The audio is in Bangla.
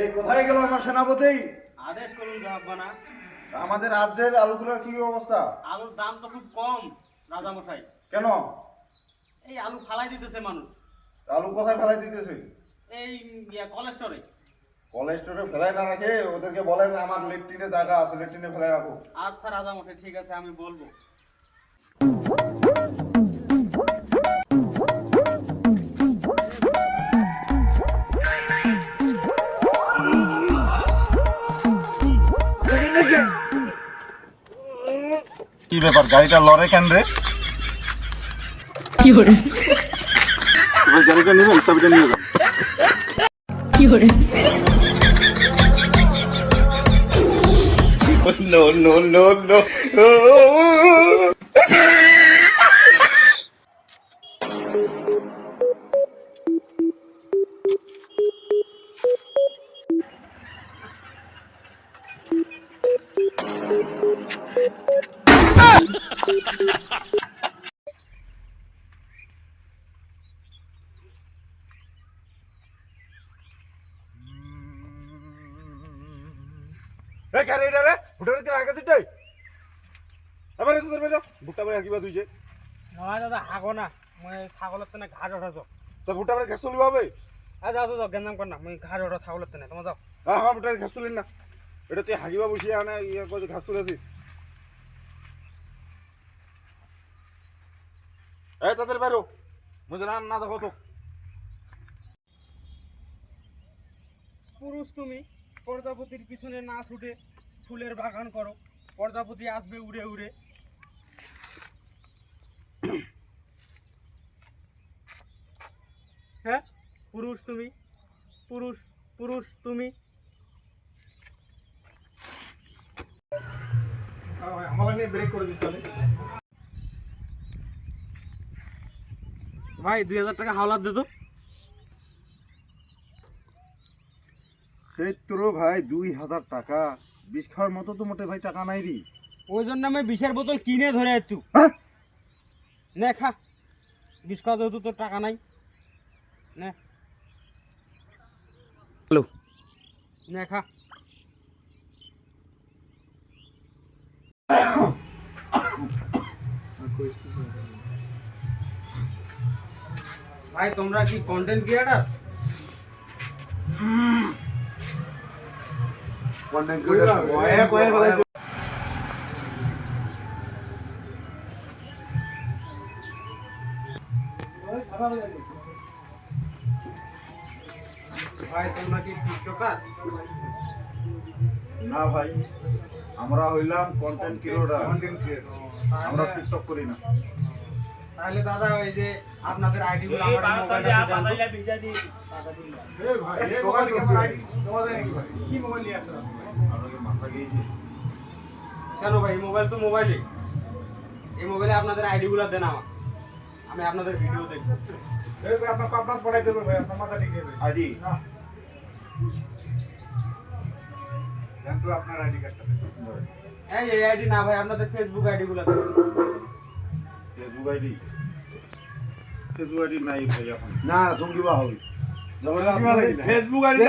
এই কোথায় গেল আমার সেনাপতি? আদেশ করুন জাহাব্বানা আমাদের রাজ্যের আলুগুলোর কি অবস্থা? আলুর দাম তো খুব কম রাজামশাই। কেন? এই আলু ফালাই দিতেছে মানুষ। আলু কোথায় ফেলাই দিতেছে? এই কলেস্টোরে। কলেস্টোরে ফেলাই না রাখে ওদেরকে বলেন আমার লেট্রিনে জায়গা আছে লেট্রিনে ফেলাই রাখো। আচ্ছা রাজামশাই ঠিক আছে আমি বলব। কি ব্যাপার গাড়িটা লড়ে কেন রে? কি করে? কি এই গাড়ি এটা রে? ভুটার দিকে আগে সিটাই আবার এত ধরবে ভুট্টা বাড়ি কিবা দাদা হাগো না। মই ছাগলের তেনে ঘাট ওঠাছ তো ভুট্টা বাড়ি ঘাস তুলবে হবে আচ্ছা যাও যাও গেঞ্জাম কর না। মই ঘাট ওঠা ছাগলের তেনে। তোমার যাও। হ্যাঁ ঘাস তুলিন না। এটা তুই হাগিবা বসিয়ে আনে ইয়ে করে ঘাস তুলেছিস এই তাদের বাইরো মুঝে রান না দেখো তো পুরুষ তুমি? প্রজাপতির পিছনে না ছুটে ফুলের বাগান করো। প্রজাপতি আসবে উড়ে উড়ে। হ্যাঁ? পুরুষ তুমি? পুরুষ পুরুষ তুমি? ভাই দুই হাজার টাকা হাওলাত দে তো। সেই তোর ভাই দুই হাজার টাকা। বিষ খাওয়ার মতো তো মোটে ভাই টাকা নাই রে। ওই জন্য আমি বিষের বোতল কিনে ধরে যাচ্ছু হ্যাঁ? নে খা। বিষ খাওয়া যেহেতু তোর টাকা নাই। নে। হ্যালো। নে খা। ভাই তোমরা কি কন্টেন্ট ক্রিয়েটার ভাই তোমরা কি টিকটকার না ভাই আমরা হইলাম কন্টেন্ট ক্রিয়েটর আমরা টিকটক করি না। তাহলে দাদা ওই যে আপনাদের আইডি গুলো কি মোবাইল নিয়ে আসা মাথা গিয়েছে। কেন ভাই মোবাইল তো মোবাইলে এই মোবাইলে আপনাদের আইডি গুলো দেন আমার। আমি আপনাদের ভিডিও দেখব। আইডি এই এই আইডি না ভাই আপনাদের ফেসবুক আইডি গুলো দেন। ফেসবুক আইডি ফেসবুক আইডি নাই ভাই এখন। না সঙ্গীবা হবে ফেসবুক আইডি